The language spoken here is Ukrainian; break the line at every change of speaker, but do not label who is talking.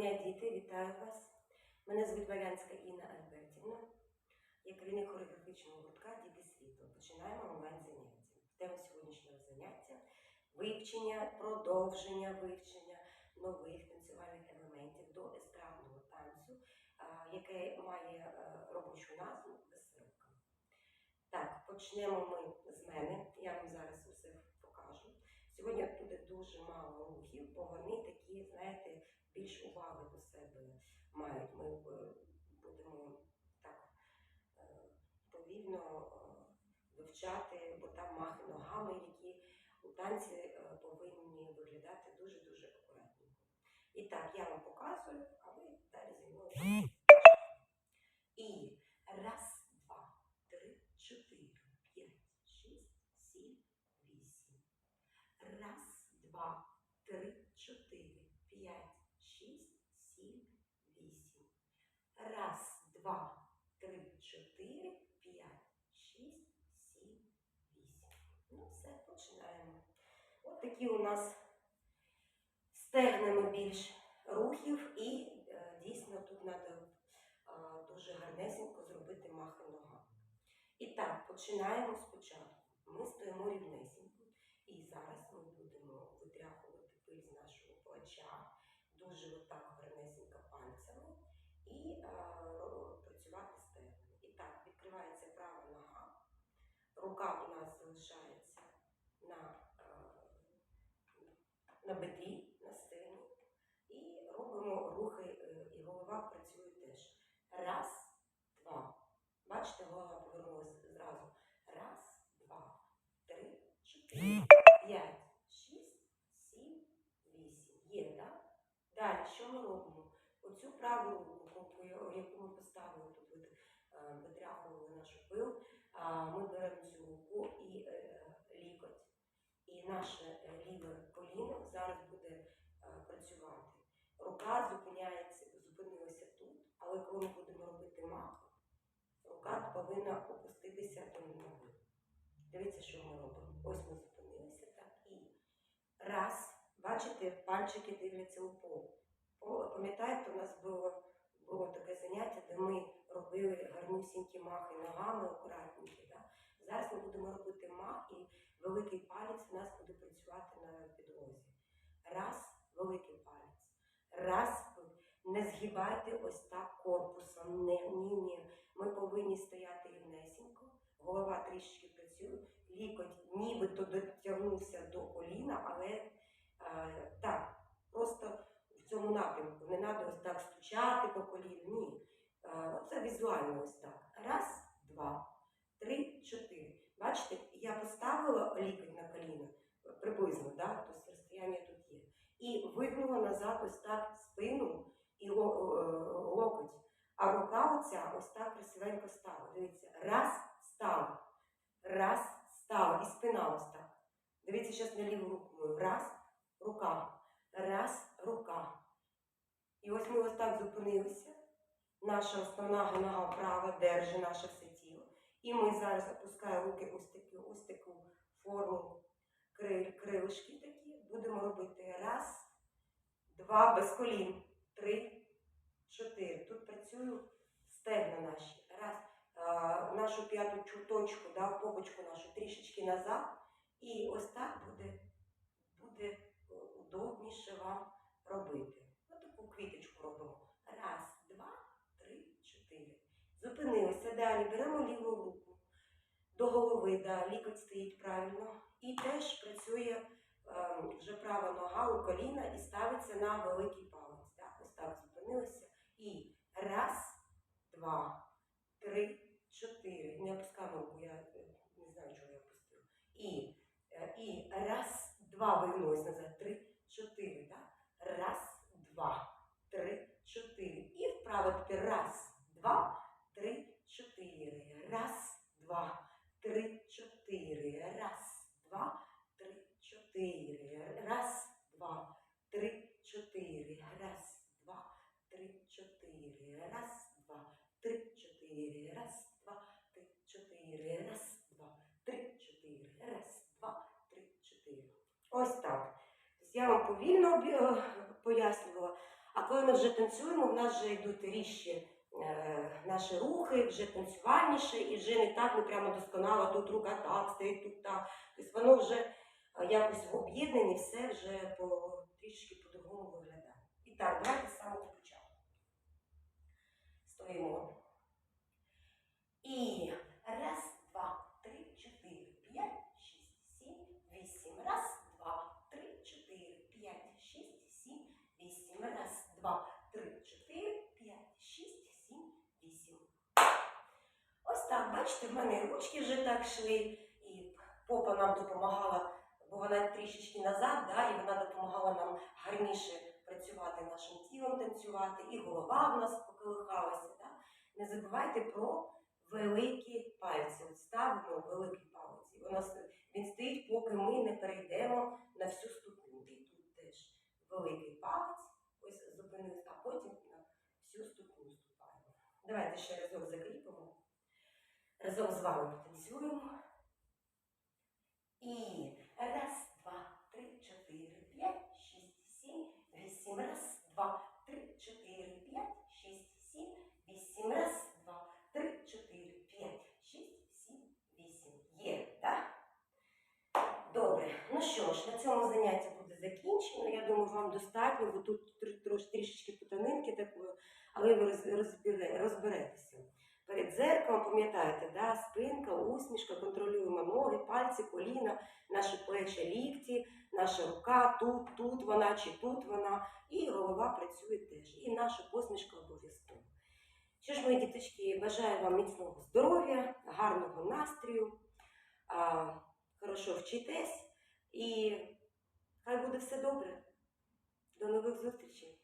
дня, діти, вітаю вас. Мене звуть Валянська Інна Альбертівна. Я керівник хореографічного гуртка Діти світу. Починаємо онлайн заняття. Тема сьогоднішнього заняття вивчення, продовження вивчення нових танцювальних елементів до естрадного танцю, яке має е, робочу назву веселка. Так, почнемо ми з мене. Я вам зараз усе покажу. Сьогодні буде дуже мало рухів, бо вони такі, знаєте, більш уваги до себе мають. Ми е, будемо так е, повільно е, вивчати, бо там махи ногами, які у танці е, повинні виглядати дуже-дуже акуратненько. І так, я вам показую, а ви далі зі мною. І раз, два, три, чотири, п'ять, шість, сім, вісім. Раз, два, три, чотири, п'ять, шість, сім, вісім. Раз, два, три, чотири, п'ять, шість, сім, вісім. Ну, все, починаємо. От такі у нас стегнемо більш рухів і е, дійсно тут треба дуже гарнесенько зробити махи ногами. І так, починаємо спочатку. Ми стоїмо рівнесенько. І зараз ми будемо витряхувати пиль з нашого плеча, дуже отак гарнесенько пальцями і працювати стегнами. І так, відкривається права нога, рука у нас залишається на, е, на бедрі, на стегні. І робимо рухи, е, і голова працює теж. Раз, два. Бачите, голова повернулася зразу. Раз, два, три, чотири, п'ять, шість, сім, вісім. Є, так? Далі, що ми робимо? Оцю праву руку, яку- ми поставили тут, от, е, витряхували нашу пил, ми беремо цю руку і е, лікоть. І наше е, ліве коліно зараз буде працювати. Рука але коли ми будемо робити мах, рука повинна опуститися до ноги. Дивіться, що ми робимо. Ось ми зупинилися так і раз. Бачите, пальчики дивляться у пол. Пам'ятаєте, у нас було, було таке заняття, де ми робили гарнюсінькі махи ногами, акуратненькі. Да? Зараз ми будемо робити мах, і великий палець у нас буде працювати на підлозі. Раз, великий палець. Раз, не згибайте ось так корпусом. Не, ні, ні. Ми повинні стояти рівнесенько, голова трішечки працює, лікоть нібито дотягнувся до коліна, але е, так, просто в цьому напрямку. Не треба ось так стучати по коліну. Ні. Е, оце візуально ось так. Раз, два, три, чотири. Бачите, я поставила лікоть на коліно приблизно, да? тобто розстояння тут є. І вигнула назад ось так спину і е, локоть. А рука оця ось так красивенько стала. Дивіться, раз стала, раз стала, і спина ось так. Дивіться, зараз на ліву руку. Раз, рука, раз, рука. І ось ми ось так зупинилися. Наша основна нога права держить наше все тіло. І ми зараз опускаємо руки ось таку, ось таку форму кри- крилишки такі. Будемо робити раз, два, без колін, три, чотири. Тут працюю стегна наші. Раз. А, нашу п'яту чу- точку, да, попочку нашу трішечки назад. І ось так буде, буде е, удобніше вам робити. Ось таку квіточку робимо. Раз, два, три, чотири. Зупинилися. Далі беремо ліву руку до голови, да, лікоть стоїть правильно. І теж працює ем, вже права нога у коліна і ставиться на великий палець. Так, зупинилися. І раз, два, три, чотири. Не опускаємо руку, я е, не знаю, чого я опустила. І, е, і раз, два, вигнулись назад. Три, чотири. Так? Раз, два, три, чотири. І вправо тепер раз, два, три, чотири. Раз, два, три, чотири. Раз, два, три, чотири. Раз, два, три, чотири. Раз, два, три, чотири. Раз, два, три, чотири. Раз, два, три, чотири. Раз, два, три, чотири. Раз, два, три, чотири. Ось так. Тобто я вам повільно е, пояснювала. А коли ми вже танцюємо, в нас вже йдуть ріжчі е, наші рухи, вже танцювальніше, і вже не так ми прямо досконало тут рука так стоїть, тут так. Тобто воно вже е, якось в об'єднанні все вже по трішки по-другому виглядає. І так, давайте з самого початку. Стоїмо. І раз, два, три, чотири, п'ять, шість, сім, вісім. Раз, два, три, чотири, п'ять, шість, сім, вісім. Раз, два, три, чотири, п'ять, шість, сім, вісім. Ось так, бачите, в мене ручки вже так йшли, і попа нам допомагала, бо вона трішечки назад, да, і вона допомагала нам гарніше працювати нашим тілом, танцювати, і голова в нас поколихалася. Да. Не забувайте про великі пальці. От ставимо великий палець. І воно він стоїть, поки ми не перейдемо на всю ступню. І тут теж великий палець, ось зупинились, а потім на всю ступню ступаємо. Давайте ще разок закріпимо. Разом з вами потанцюємо. І раз, два, три, чотири, п'ять, шість, сім, вісім. Раз, два, три, чотири, п'ять, шість, сім, вісім. Раз, два, три, чотири, п'ять, шість, сім, вісім. Є, так? Добре. Ну що ж, на цьому заняття буде закінчено. Я думаю, вам достатньо, бо тут тр- трош, трішечки путанинки такої, але ви розберетеся. Перед дзеркалом, пам'ятаєте, да, спинка, усмішка, контролюємо ноги, пальці, коліна, наші плечі, лікті, наша рука тут, тут вона чи тут вона, і голова працює теж. І наша посмішка обов'язково. Що ж, мої діточки, бажаю вам міцного здоров'я, гарного настрою, хорошо вчитесь і хай буде все добре. До нових зустрічей!